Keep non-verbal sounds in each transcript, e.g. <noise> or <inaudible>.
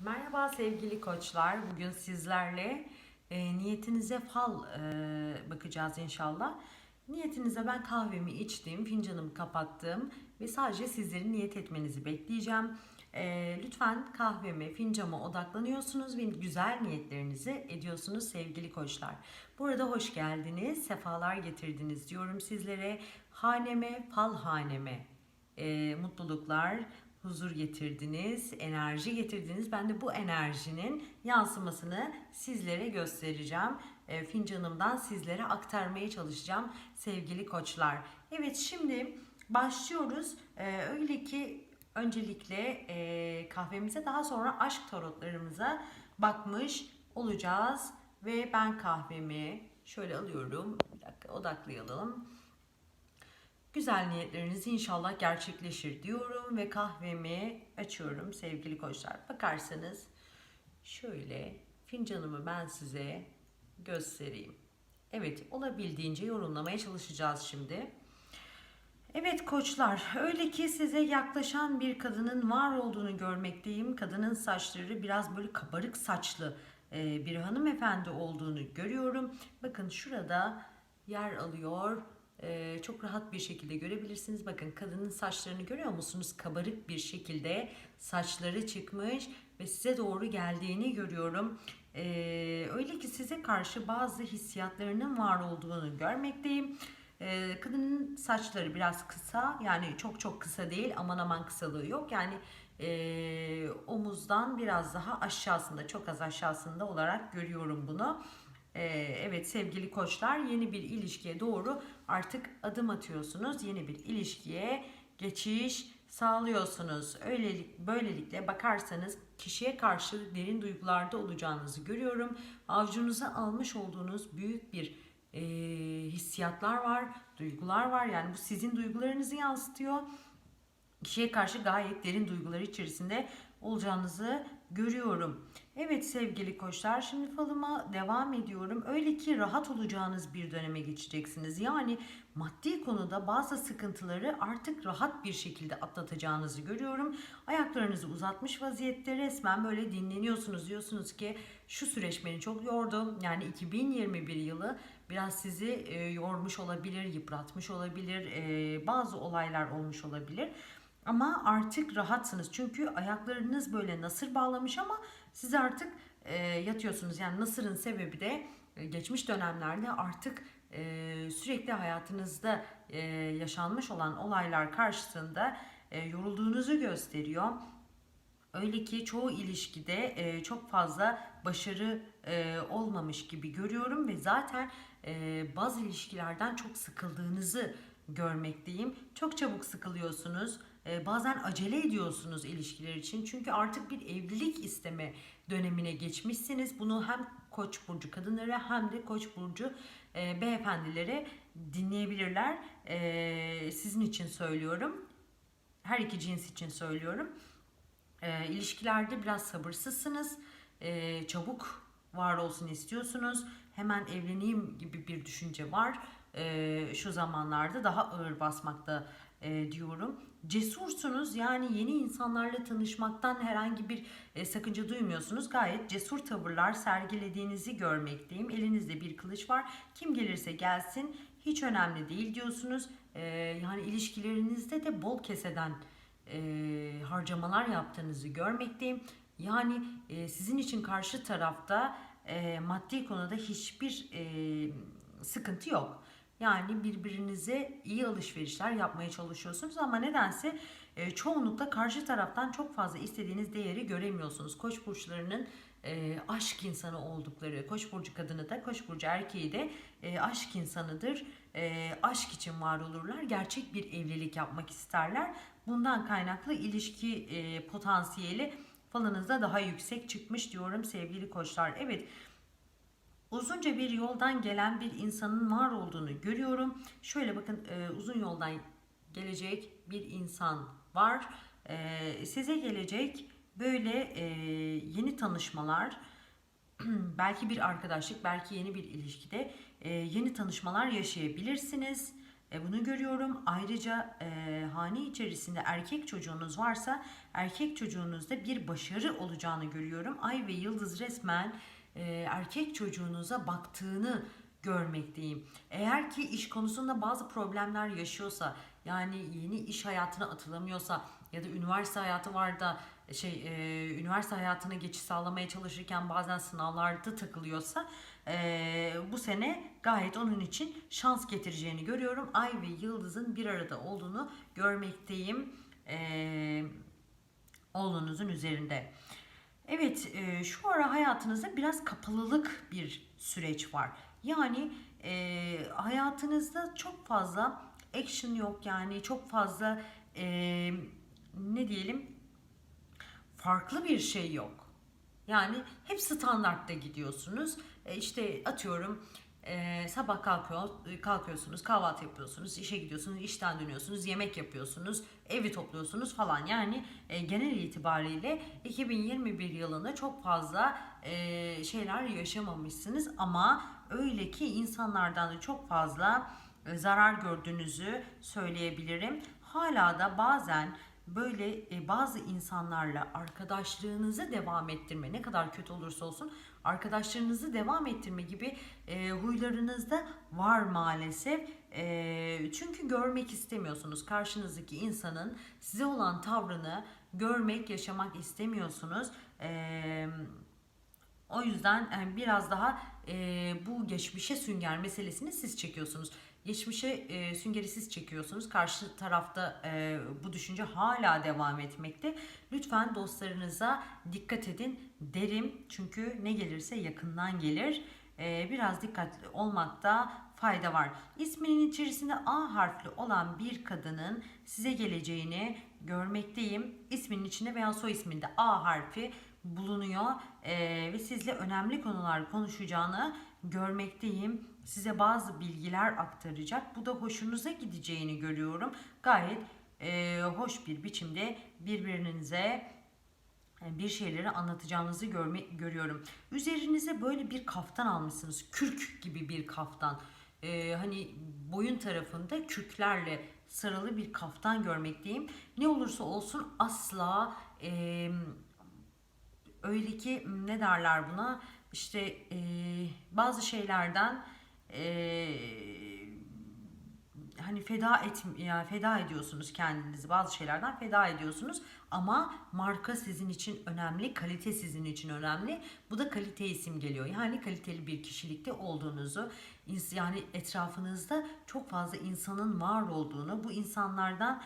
Merhaba sevgili koçlar. Bugün sizlerle e, niyetinize fal e, bakacağız inşallah. Niyetinize ben kahvemi içtim, fincanımı kapattım ve sadece sizlerin niyet etmenizi bekleyeceğim. E, lütfen kahveme, fincama odaklanıyorsunuz ve güzel niyetlerinizi ediyorsunuz sevgili koçlar. Burada hoş geldiniz, sefalar getirdiniz diyorum sizlere. Haneme, fal haneme e, mutluluklar, huzur getirdiniz, enerji getirdiniz. Ben de bu enerjinin yansımasını sizlere göstereceğim. E, fincanımdan sizlere aktarmaya çalışacağım sevgili koçlar. Evet şimdi başlıyoruz. E, öyle ki öncelikle e, kahvemize daha sonra aşk tarotlarımıza bakmış olacağız. Ve ben kahvemi şöyle alıyorum. Bir dakika odaklayalım. Güzel niyetleriniz inşallah gerçekleşir diyorum ve kahvemi açıyorum sevgili koçlar. Bakarsanız şöyle fincanımı ben size göstereyim. Evet olabildiğince yorumlamaya çalışacağız şimdi. Evet koçlar öyle ki size yaklaşan bir kadının var olduğunu görmekteyim. Kadının saçları biraz böyle kabarık saçlı e, bir hanımefendi olduğunu görüyorum. Bakın şurada yer alıyor ee, çok rahat bir şekilde görebilirsiniz. Bakın kadının saçlarını görüyor musunuz? Kabarık bir şekilde saçları çıkmış ve size doğru geldiğini görüyorum. Ee, öyle ki size karşı bazı hissiyatlarının var olduğunu görmekteyim. Ee, kadının saçları biraz kısa yani çok çok kısa değil aman aman kısalığı yok. Yani e, omuzdan biraz daha aşağısında çok az aşağısında olarak görüyorum bunu. Ee, evet sevgili koçlar yeni bir ilişkiye doğru artık adım atıyorsunuz. Yeni bir ilişkiye geçiş sağlıyorsunuz. Öylelik, böylelikle bakarsanız kişiye karşı derin duygularda olacağınızı görüyorum. Avcunuza almış olduğunuz büyük bir e, hissiyatlar var, duygular var. Yani bu sizin duygularınızı yansıtıyor. Kişiye karşı gayet derin duygular içerisinde olacağınızı görüyorum. Evet sevgili koçlar şimdi falıma devam ediyorum. Öyle ki rahat olacağınız bir döneme geçeceksiniz. Yani maddi konuda bazı sıkıntıları artık rahat bir şekilde atlatacağınızı görüyorum. Ayaklarınızı uzatmış vaziyette resmen böyle dinleniyorsunuz. Diyorsunuz ki şu süreç beni çok yordu. Yani 2021 yılı biraz sizi e, yormuş olabilir, yıpratmış olabilir, e, bazı olaylar olmuş olabilir. Ama artık rahatsınız. Çünkü ayaklarınız böyle nasır bağlamış ama siz artık e, yatıyorsunuz. Yani nasırın sebebi de e, geçmiş dönemlerde artık e, sürekli hayatınızda e, yaşanmış olan olaylar karşısında e, yorulduğunuzu gösteriyor. Öyle ki çoğu ilişkide e, çok fazla başarı e, olmamış gibi görüyorum ve zaten e, bazı ilişkilerden çok sıkıldığınızı görmekteyim. Çok çabuk sıkılıyorsunuz. E, bazen acele ediyorsunuz ilişkiler için. Çünkü artık bir evlilik isteme dönemine geçmişsiniz. Bunu hem Koç burcu kadınlara hem de Koç burcu e, beyefendilere dinleyebilirler. E, sizin için söylüyorum. Her iki cins için söylüyorum. E, ilişkilerde biraz sabırsızsınız. E, çabuk var olsun istiyorsunuz. Hemen evleneyim gibi bir düşünce var. E, şu zamanlarda daha ağır basmakta e, diyorum. Cesursunuz yani yeni insanlarla tanışmaktan herhangi bir e, sakınca duymuyorsunuz. Gayet cesur tavırlar sergilediğinizi görmekteyim. Elinizde bir kılıç var. Kim gelirse gelsin hiç önemli değil diyorsunuz. E, yani ilişkilerinizde de bol keseden e, harcamalar yaptığınızı görmekteyim. Yani e, sizin için karşı tarafta e, maddi konuda hiçbir e, sıkıntı yok. Yani birbirinize iyi alışverişler yapmaya çalışıyorsunuz ama nedense e, çoğunlukla karşı taraftan çok fazla istediğiniz değeri göremiyorsunuz. Koç burçlarının e, aşk insanı oldukları, Koç burcu kadını da, Koç burcu erkeği de e, aşk insanıdır. E, aşk için var olurlar. Gerçek bir evlilik yapmak isterler. Bundan kaynaklı ilişki potansiyeli falınızda daha yüksek çıkmış diyorum sevgili koçlar. Evet uzunca bir yoldan gelen bir insanın var olduğunu görüyorum. Şöyle bakın e, uzun yoldan gelecek bir insan var. E, size gelecek böyle e, yeni tanışmalar, <clears throat> belki bir arkadaşlık, belki yeni bir ilişkide e, yeni tanışmalar yaşayabilirsiniz. E, bunu görüyorum. Ayrıca e, hane içerisinde erkek çocuğunuz varsa erkek çocuğunuzda bir başarı olacağını görüyorum. Ay ve yıldız resmen e, erkek çocuğunuza baktığını görmekteyim. Eğer ki iş konusunda bazı problemler yaşıyorsa yani yeni iş hayatına atılamıyorsa ya da üniversite hayatı var da şey e, üniversite hayatına geçiş sağlamaya çalışırken bazen sınavlarda takılıyorsa e, bu sene gayet onun için şans getireceğini görüyorum. Ay ve yıldızın bir arada olduğunu görmekteyim. E, oğlunuzun üzerinde. Evet, e, şu ara hayatınızda biraz kapalılık bir süreç var. Yani e, hayatınızda çok fazla action yok yani çok fazla e, ne diyelim farklı bir şey yok. Yani hep standartta gidiyorsunuz. E, işte atıyorum e, sabah kalkıyor, kalkıyorsunuz, kahvaltı yapıyorsunuz, işe gidiyorsunuz, işten dönüyorsunuz, yemek yapıyorsunuz, evi topluyorsunuz falan. Yani e, genel itibariyle 2021 yılında çok fazla e, şeyler yaşamamışsınız ama öyle ki insanlardan da çok fazla e, zarar gördüğünüzü söyleyebilirim. Hala da bazen böyle e, bazı insanlarla arkadaşlığınızı devam ettirme ne kadar kötü olursa olsun arkadaşlarınızı devam ettirme gibi e, huylarınız da var maalesef. E, çünkü görmek istemiyorsunuz karşınızdaki insanın size olan tavrını görmek, yaşamak istemiyorsunuz. E, o yüzden biraz daha bu geçmişe sünger meselesini siz çekiyorsunuz. Geçmişe e, süngeri çekiyorsunuz. Karşı tarafta e, bu düşünce hala devam etmekte. Lütfen dostlarınıza dikkat edin derim. Çünkü ne gelirse yakından gelir. E, biraz dikkatli olmakta fayda var. İsminin içerisinde A harfli olan bir kadının size geleceğini görmekteyim. İsminin içinde veya soy isminde A harfi bulunuyor e, ve sizle önemli konular konuşacağını görmekteyim. Size bazı bilgiler aktaracak. Bu da hoşunuza gideceğini görüyorum. Gayet e, hoş bir biçimde birbirinize e, bir şeyleri anlatacağınızı görme, görüyorum. Üzerinize böyle bir kaftan almışsınız. Kürk gibi bir kaftan. Ee, hani boyun tarafında kürklerle sarılı bir kaftan görmekteyim. Ne olursa olsun asla e, öyle ki ne derler buna işte e, bazı şeylerden e, hani feda et yani feda ediyorsunuz kendinizi bazı şeylerden feda ediyorsunuz. Ama marka sizin için önemli kalite sizin için önemli. Bu da kalite isim geliyor. Yani kaliteli bir kişilikte olduğunuzu yani etrafınızda çok fazla insanın var olduğunu bu insanlardan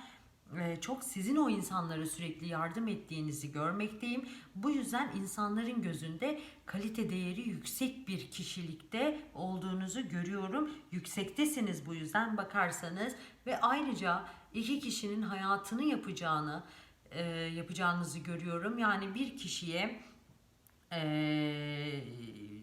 çok sizin o insanlara sürekli yardım ettiğinizi görmekteyim. Bu yüzden insanların gözünde kalite değeri yüksek bir kişilikte olduğunuzu görüyorum. Yüksektesiniz bu yüzden bakarsanız ve ayrıca iki kişinin hayatını yapacağını e, yapacağınızı görüyorum. Yani bir kişiye e,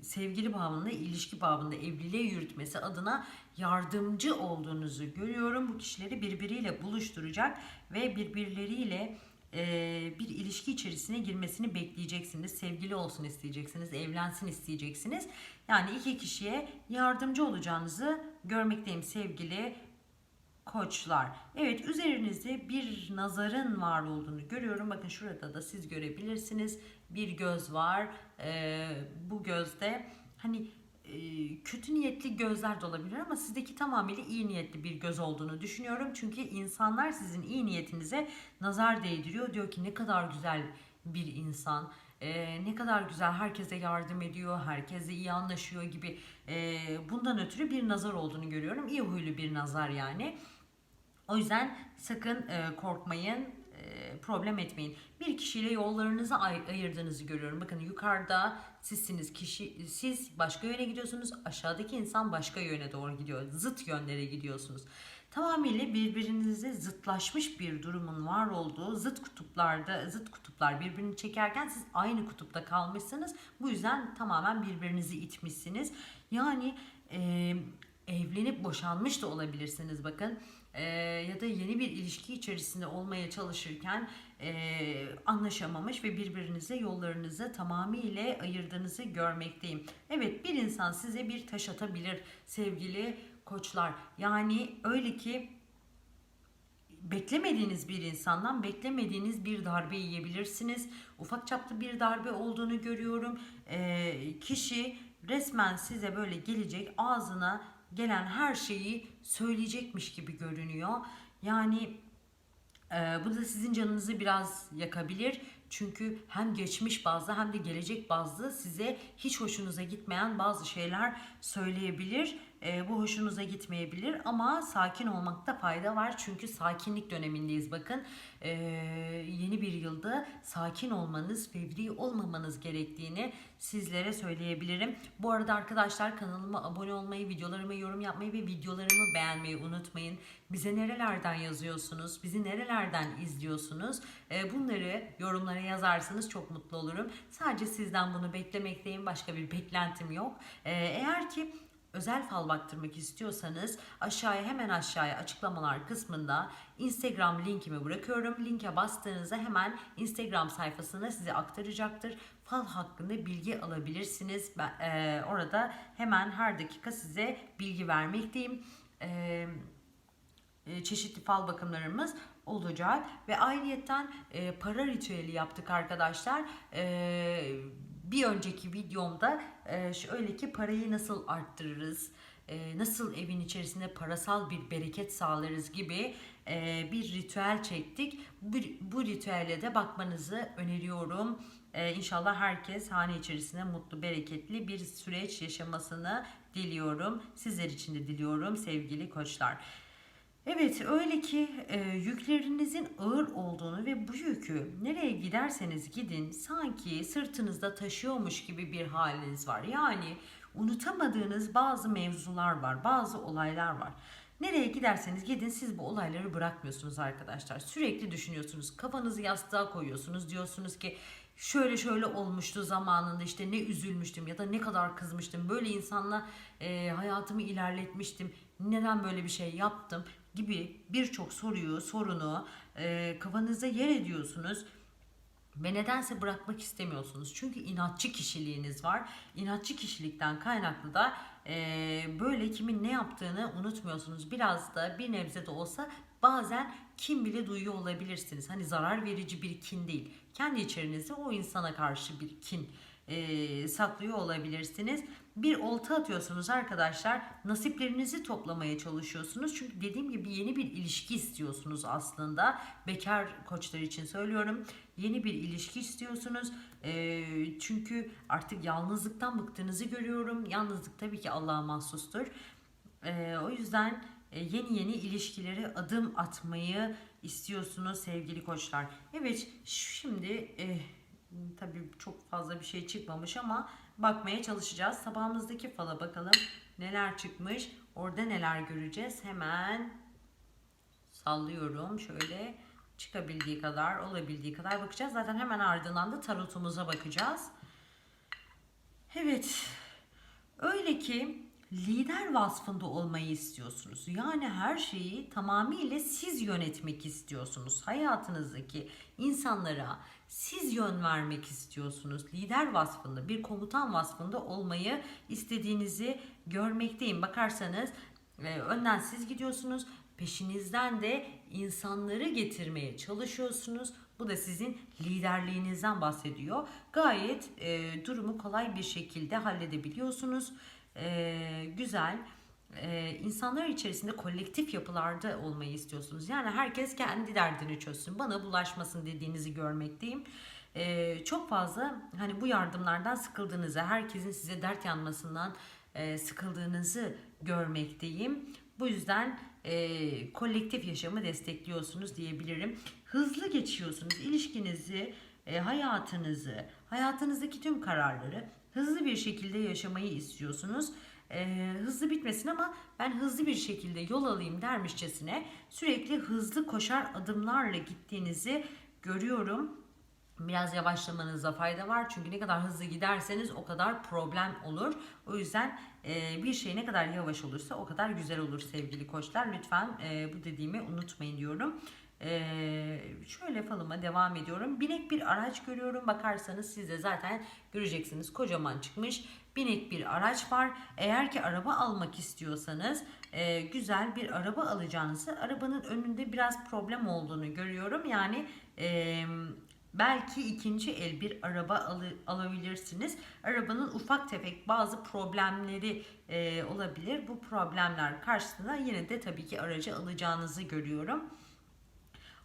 sevgili babında, ilişki babında evliliğe yürütmesi adına yardımcı olduğunuzu görüyorum. Bu kişileri birbiriyle buluşturacak ve birbirleriyle e, bir ilişki içerisine girmesini bekleyeceksiniz. Sevgili olsun isteyeceksiniz, evlensin isteyeceksiniz. Yani iki kişiye yardımcı olacağınızı görmekteyim sevgili koçlar. Evet üzerinizde bir nazarın var olduğunu görüyorum. Bakın şurada da siz görebilirsiniz. Bir göz var. Ee, bu gözde hani e, kötü niyetli gözler de olabilir ama sizdeki tamamıyla iyi niyetli bir göz olduğunu düşünüyorum. Çünkü insanlar sizin iyi niyetinize nazar değdiriyor. Diyor ki ne kadar güzel bir insan. Ee, ne kadar güzel herkese yardım ediyor, herkese iyi anlaşıyor gibi e, bundan ötürü bir nazar olduğunu görüyorum. İyi huylu bir nazar yani. O yüzden sakın e, korkmayın, e, problem etmeyin. Bir kişiyle yollarınızı ay- ayırdığınızı görüyorum. Bakın yukarıda sizsiniz, kişi siz başka yöne gidiyorsunuz, aşağıdaki insan başka yöne doğru gidiyor. Zıt yönlere gidiyorsunuz. Tamamıyla birbirinize zıtlaşmış bir durumun var olduğu zıt kutuplarda zıt kutuplar birbirini çekerken siz aynı kutupta kalmışsınız. Bu yüzden tamamen birbirinizi itmişsiniz. Yani e, evlenip boşanmış da olabilirsiniz bakın e, ya da yeni bir ilişki içerisinde olmaya çalışırken e, anlaşamamış ve birbirinize yollarınızı tamamıyla ayırdığınızı görmekteyim. Evet bir insan size bir taş atabilir sevgili koçlar. Yani öyle ki beklemediğiniz bir insandan beklemediğiniz bir darbe yiyebilirsiniz. Ufak çaplı bir darbe olduğunu görüyorum. Ee, kişi resmen size böyle gelecek ağzına gelen her şeyi söyleyecekmiş gibi görünüyor. Yani ee, bu da sizin canınızı biraz yakabilir. Çünkü hem geçmiş bazlı hem de gelecek bazlı size hiç hoşunuza gitmeyen bazı şeyler söyleyebilir. Ee, bu hoşunuza gitmeyebilir ama sakin olmakta fayda var. Çünkü sakinlik dönemindeyiz bakın. Ee, yeni bir yılda sakin olmanız, fevri olmamanız gerektiğini sizlere söyleyebilirim. Bu arada arkadaşlar kanalıma abone olmayı, videolarıma yorum yapmayı ve videolarımı beğenmeyi unutmayın. Bize nerelerden yazıyorsunuz? Bizi nerelerden izliyorsunuz? Ee, bunları yorumlara yazarsanız çok mutlu olurum. Sadece sizden bunu beklemekteyim. Başka bir beklentim yok. Ee, eğer ki özel fal baktırmak istiyorsanız aşağıya hemen aşağıya açıklamalar kısmında Instagram linkimi bırakıyorum. Linke bastığınızda hemen Instagram sayfasına size aktaracaktır. Fal hakkında bilgi alabilirsiniz. Ben, e, orada hemen her dakika size bilgi vermekteyim. E, e, çeşitli fal bakımlarımız olacak ve ayrıyetten e, para ritüeli yaptık arkadaşlar. E, bir önceki videomda e, şöyle ki parayı nasıl arttırırız, e, nasıl evin içerisinde parasal bir bereket sağlarız gibi e, bir ritüel çektik. Bu, ritüele de bakmanızı öneriyorum. İnşallah herkes hane içerisinde mutlu, bereketli bir süreç yaşamasını diliyorum. Sizler için de diliyorum sevgili koçlar. Evet öyle ki e, yüklerinizin ağır olduğunu ve bu yükü nereye giderseniz gidin sanki sırtınızda taşıyormuş gibi bir haliniz var. Yani unutamadığınız bazı mevzular var, bazı olaylar var. Nereye giderseniz gidin siz bu olayları bırakmıyorsunuz arkadaşlar. Sürekli düşünüyorsunuz. Kafanızı yastığa koyuyorsunuz. Diyorsunuz ki şöyle şöyle olmuştu zamanında işte ne üzülmüştüm ya da ne kadar kızmıştım. Böyle insanla e, hayatımı ilerletmiştim. Neden böyle bir şey yaptım? Gibi birçok soruyu, sorunu e, kafanızda yer ediyorsunuz ve nedense bırakmak istemiyorsunuz. Çünkü inatçı kişiliğiniz var. İnatçı kişilikten kaynaklı da e, böyle kimin ne yaptığını unutmuyorsunuz. Biraz da bir nebze de olsa bazen kin bile duyuyor olabilirsiniz. Hani zarar verici bir kin değil. Kendi içerinizde o insana karşı bir kin e, saklıyor olabilirsiniz. Bir olta atıyorsunuz arkadaşlar. Nasiplerinizi toplamaya çalışıyorsunuz. Çünkü dediğim gibi yeni bir ilişki istiyorsunuz aslında. Bekar koçlar için söylüyorum. Yeni bir ilişki istiyorsunuz. E, çünkü artık yalnızlıktan bıktığınızı görüyorum. Yalnızlık tabii ki Allah'a mahsustur. E, o yüzden e, yeni yeni ilişkilere adım atmayı istiyorsunuz sevgili koçlar. Evet şimdi... E, Tabii çok fazla bir şey çıkmamış ama bakmaya çalışacağız. Sabahımızdaki fala bakalım neler çıkmış. Orada neler göreceğiz. Hemen sallıyorum. Şöyle çıkabildiği kadar, olabildiği kadar bakacağız. Zaten hemen ardından da tarotumuza bakacağız. Evet. Öyle ki lider vasfında olmayı istiyorsunuz. Yani her şeyi tamamıyla siz yönetmek istiyorsunuz. Hayatınızdaki insanlara siz yön vermek istiyorsunuz. Lider vasfında, bir komutan vasfında olmayı istediğinizi görmekteyim. Bakarsanız e, önden siz gidiyorsunuz. Peşinizden de insanları getirmeye çalışıyorsunuz. Bu da sizin liderliğinizden bahsediyor. Gayet e, durumu kolay bir şekilde halledebiliyorsunuz e, güzel e, insanlar içerisinde kolektif yapılarda olmayı istiyorsunuz. Yani herkes kendi derdini çözsün, bana bulaşmasın dediğinizi görmekteyim. E, çok fazla hani bu yardımlardan sıkıldığınızı, herkesin size dert yanmasından e, sıkıldığınızı görmekteyim. Bu yüzden e, kolektif yaşamı destekliyorsunuz diyebilirim. Hızlı geçiyorsunuz ilişkinizi, e, hayatınızı, hayatınızdaki tüm kararları hızlı bir şekilde yaşamayı istiyorsunuz. Ee, hızlı bitmesin ama ben hızlı bir şekilde yol alayım dermişçesine sürekli hızlı koşar adımlarla gittiğinizi görüyorum. Biraz yavaşlamanızda fayda var çünkü ne kadar hızlı giderseniz o kadar problem olur. O yüzden e, bir şey ne kadar yavaş olursa o kadar güzel olur sevgili koçlar. Lütfen e, bu dediğimi unutmayın diyorum. Ee, şöyle falıma devam ediyorum. Binek bir araç görüyorum. Bakarsanız siz de zaten göreceksiniz. Kocaman çıkmış. Binek bir araç var. Eğer ki araba almak istiyorsanız e, güzel bir araba alacağınızı arabanın önünde biraz problem olduğunu görüyorum. Yani e, belki ikinci el bir araba alı- alabilirsiniz. Arabanın ufak tefek bazı problemleri e, olabilir. Bu problemler karşısında yine de tabii ki aracı alacağınızı görüyorum.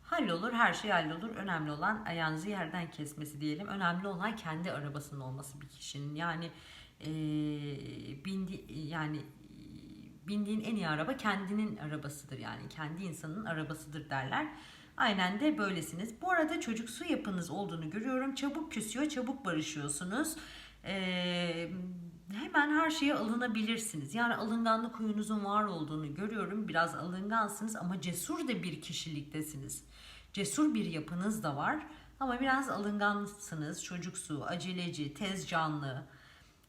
Hallolur, her şey hallolur. Önemli olan ayağınızı yerden kesmesi diyelim. Önemli olan kendi arabasının olması bir kişinin. Yani e, bindi yani bindiğin en iyi araba kendinin arabasıdır yani kendi insanın arabasıdır derler. Aynen de böylesiniz. Bu arada çocuksu yapınız olduğunu görüyorum. Çabuk küsüyor, çabuk barışıyorsunuz. Ee, hemen her şeye alınabilirsiniz. Yani alınganlık huyunuzun var olduğunu görüyorum. Biraz alıngansınız ama cesur da bir kişiliktesiniz. Cesur bir yapınız da var. Ama biraz alıngansınız. Çocuksu, aceleci, tez canlı.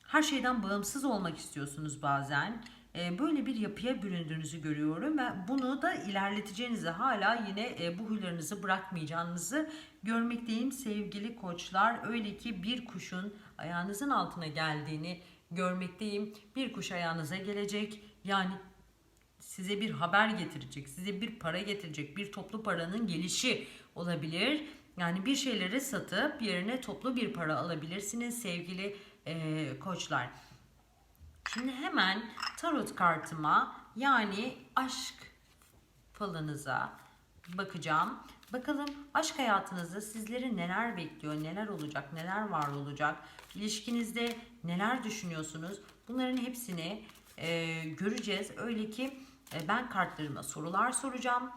Her şeyden bağımsız olmak istiyorsunuz bazen. Ee, Böyle bir yapıya büründüğünüzü görüyorum ve bunu da ilerleteceğinizi hala yine e, bu huylarınızı bırakmayacağınızı görmekteyim sevgili koçlar. Öyle ki bir kuşun ayağınızın altına geldiğini görmekteyim. Bir kuş ayağınıza gelecek. Yani size bir haber getirecek, size bir para getirecek, bir toplu paranın gelişi olabilir. Yani bir şeyleri satıp yerine toplu bir para alabilirsiniz sevgili e, koçlar. Şimdi hemen tarot kartıma yani aşk falınıza bakacağım. Bakalım aşk hayatınızda sizleri neler bekliyor, neler olacak, neler var olacak, ilişkinizde neler düşünüyorsunuz? Bunların hepsini e, göreceğiz. Öyle ki e, ben kartlarıma sorular soracağım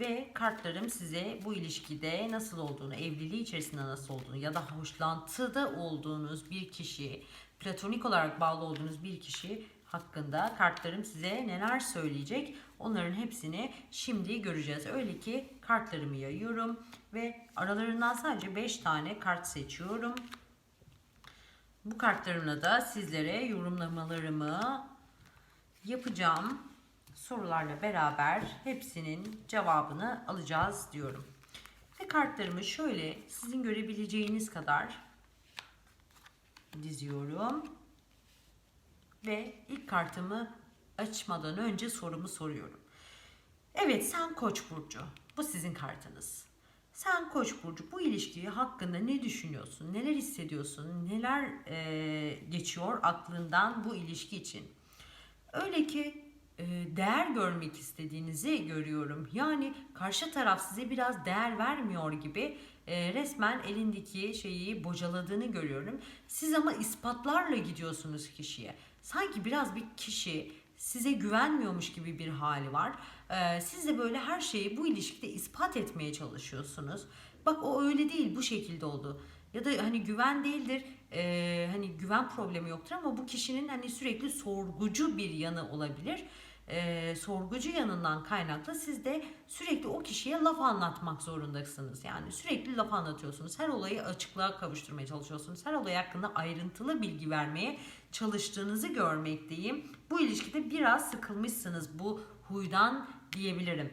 ve kartlarım size bu ilişkide nasıl olduğunu, evliliği içerisinde nasıl olduğunu ya da hoşlantıda olduğunuz bir kişi, platonik olarak bağlı olduğunuz bir kişi hakkında kartlarım size neler söyleyecek onların hepsini şimdi göreceğiz. Öyle ki kartlarımı yayıyorum ve aralarından sadece 5 tane kart seçiyorum. Bu kartlarımla da sizlere yorumlamalarımı yapacağım. Sorularla beraber hepsinin cevabını alacağız diyorum. Ve kartlarımı şöyle sizin görebileceğiniz kadar diziyorum. Ve ilk kartımı açmadan önce sorumu soruyorum. Evet sen Koç burcu. Bu sizin kartınız. Sen Koç burcu bu ilişkiyi hakkında ne düşünüyorsun? Neler hissediyorsun? Neler eee, geçiyor aklından bu ilişki için? Öyle ki e, değer görmek istediğinizi görüyorum. Yani karşı taraf size biraz değer vermiyor gibi e, resmen elindeki şeyi bocaladığını görüyorum. Siz ama ispatlarla gidiyorsunuz kişiye. Sanki biraz bir kişi size güvenmiyormuş gibi bir hali var. E, siz de böyle her şeyi bu ilişkide ispat etmeye çalışıyorsunuz. Bak o öyle değil bu şekilde oldu. Ya da hani güven değildir e, hani güven problemi yoktur ama bu kişinin hani sürekli sorgucu bir yanı olabilir. E, sorgucu yanından kaynaklı siz de sürekli o kişiye laf anlatmak zorundasınız. Yani sürekli laf anlatıyorsunuz. Her olayı açıklığa kavuşturmaya çalışıyorsunuz. Her olay hakkında ayrıntılı bilgi vermeye çalıştığınızı görmekteyim. Bu ilişkide biraz sıkılmışsınız bu huydan diyebilirim.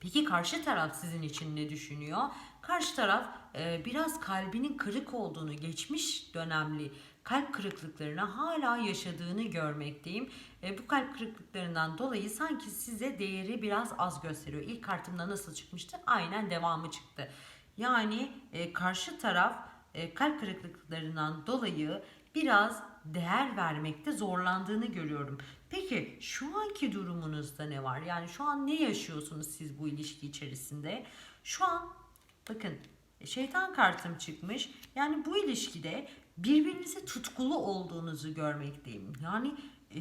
Peki karşı taraf sizin için ne düşünüyor? Karşı taraf e, biraz kalbinin kırık olduğunu, geçmiş dönemli kalp kırıklıklarını hala yaşadığını görmekteyim. E, bu kalp kırıklıklarından dolayı sanki size değeri biraz az gösteriyor. İlk kartımda nasıl çıkmıştı? Aynen devamı çıktı. Yani e, karşı taraf e, kalp kırıklıklarından dolayı biraz değer vermekte zorlandığını görüyorum. Peki şu anki durumunuzda ne var? Yani şu an ne yaşıyorsunuz siz bu ilişki içerisinde? Şu an bakın şeytan kartım çıkmış. Yani bu ilişkide birbirinize tutkulu olduğunuzu görmekteyim. Yani e,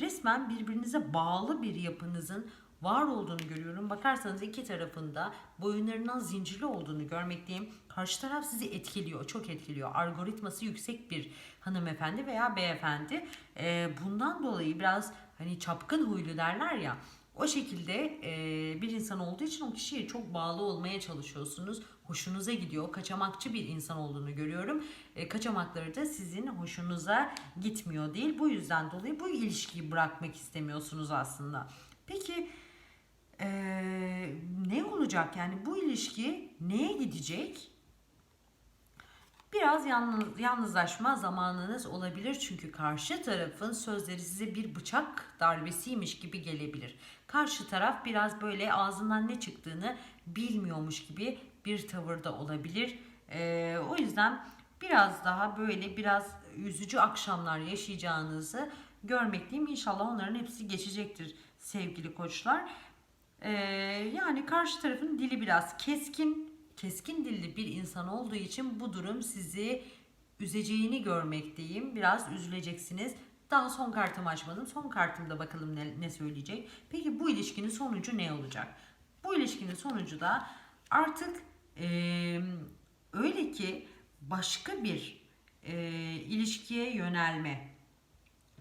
resmen birbirinize bağlı bir yapınızın var olduğunu görüyorum. Bakarsanız iki tarafında boyunlarından zincirli olduğunu görmekteyim. Karşı taraf sizi etkiliyor, çok etkiliyor. Algoritması yüksek bir hanımefendi veya beyefendi. Ee, bundan dolayı biraz hani çapkın huylu derler ya. O şekilde e, bir insan olduğu için o kişiye çok bağlı olmaya çalışıyorsunuz. Hoşunuza gidiyor. Kaçamakçı bir insan olduğunu görüyorum. E, kaçamakları da sizin hoşunuza gitmiyor değil. Bu yüzden dolayı bu ilişkiyi bırakmak istemiyorsunuz aslında. Peki Ee, ne olacak yani bu ilişki neye gidecek? Biraz yalnız, yalnızlaşma zamanınız olabilir çünkü karşı tarafın sözleri size bir bıçak darbesiymiş gibi gelebilir. Karşı taraf biraz böyle ağzından ne çıktığını bilmiyormuş gibi bir tavırda olabilir. Ee, o yüzden biraz daha böyle biraz üzücü akşamlar yaşayacağınızı görmekteyim. İnşallah onların hepsi geçecektir sevgili koçlar. Ee, yani karşı tarafın dili biraz keskin, keskin dilli bir insan olduğu için bu durum sizi üzeceğini görmekteyim. Biraz üzüleceksiniz. Daha son kartımı açmadım. Son kartımda bakalım ne, ne söyleyecek. Peki bu ilişkinin sonucu ne olacak? Bu ilişkinin sonucu da artık eee, öyle ki başka bir eee, ilişkiye yönelme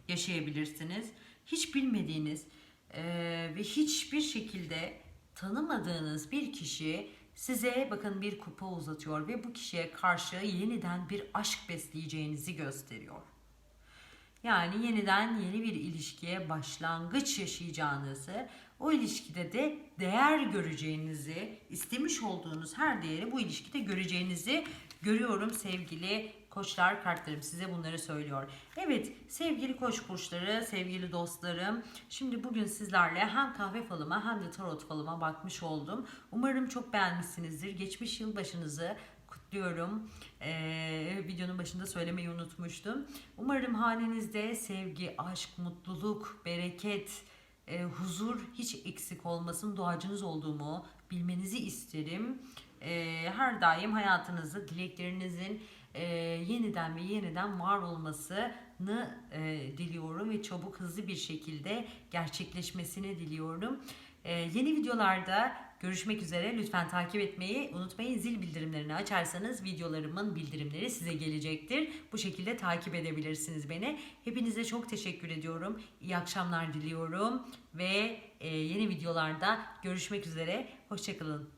yaşayabilirsiniz. Hiç bilmediğiniz eee, ve hiçbir şekilde tanımadığınız bir kişi size bakın bir kupa uzatıyor ve bu kişiye karşı yeniden bir aşk besleyeceğinizi gösteriyor. Yani yeniden yeni bir ilişkiye başlangıç yaşayacağınızı, o ilişkide de değer göreceğinizi, istemiş olduğunuz her değeri bu ilişkide göreceğinizi görüyorum sevgili koçlar kartlarım size bunları söylüyor. Evet sevgili koç burçları, sevgili dostlarım. Şimdi bugün sizlerle hem kahve falıma hem de tarot falıma bakmış oldum. Umarım çok beğenmişsinizdir. Geçmiş yılbaşınızı kutluyorum. Ee, videonun başında söylemeyi unutmuştum. Umarım hanenizde sevgi, aşk, mutluluk, bereket, e, huzur hiç eksik olmasın. Duacınız olduğumu bilmenizi isterim. E, her daim hayatınızı, dileklerinizin e, yeniden ve yeniden var olmasını e, diliyorum ve çabuk hızlı bir şekilde gerçekleşmesini diliyorum. E, yeni videolarda görüşmek üzere. Lütfen takip etmeyi unutmayın. Zil bildirimlerini açarsanız videolarımın bildirimleri size gelecektir. Bu şekilde takip edebilirsiniz beni. Hepinize çok teşekkür ediyorum. İyi akşamlar diliyorum ve e, yeni videolarda görüşmek üzere. Hoşçakalın.